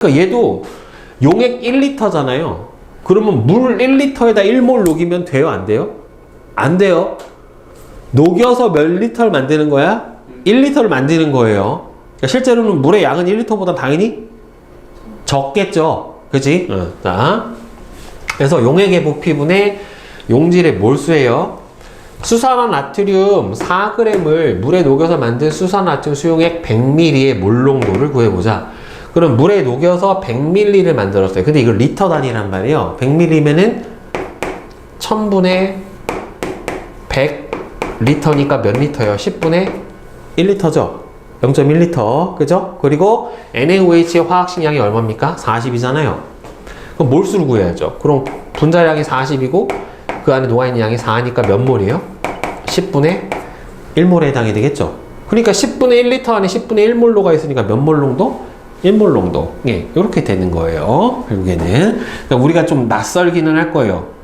그러니까 얘도 용액 1리터잖아요. 그러면 물 1리터에다 1몰 녹이면 돼요? 안 돼요? 안 돼요. 녹여서 몇 리터를 만드는 거야? 1리터를 만드는 거예요. 그러니까 실제로는 물의 양은 1리터보다 당연히 적겠죠. 그지? 응. 자. 그래서 용액의 부피분의 용질의 몰수예요. 수산화 나트륨 4g을 물에 녹여서 만든 수산화 나트륨 수용액 100ml의 몰농도를 구해보자. 그럼 물에 녹여서 100ml를 만들었어요. 근데 이걸 리터 단위란 말이에요. 100ml면은 1000분의 100 리터니까 몇 리터예요? 10분의 1리터죠. 0.1리터. 그죠? 그리고 NaOH의 화학식량이 얼마입니까? 40이잖아요. 그럼 몰수를 구해야죠. 그럼 분자량이 40이고 그 안에 녹아있는 양이 4니까 몇 몰이에요? 10분의 1몰에 해당이 되겠죠. 그러니까 10분의 1리터 안에 10분의 1몰 녹아 있으니까 몇 몰 농도? 1몰 농도. 예, 이렇게 되는 거예요. 결국에는. 그러니까 우리가 좀 낯설기는 할 거예요.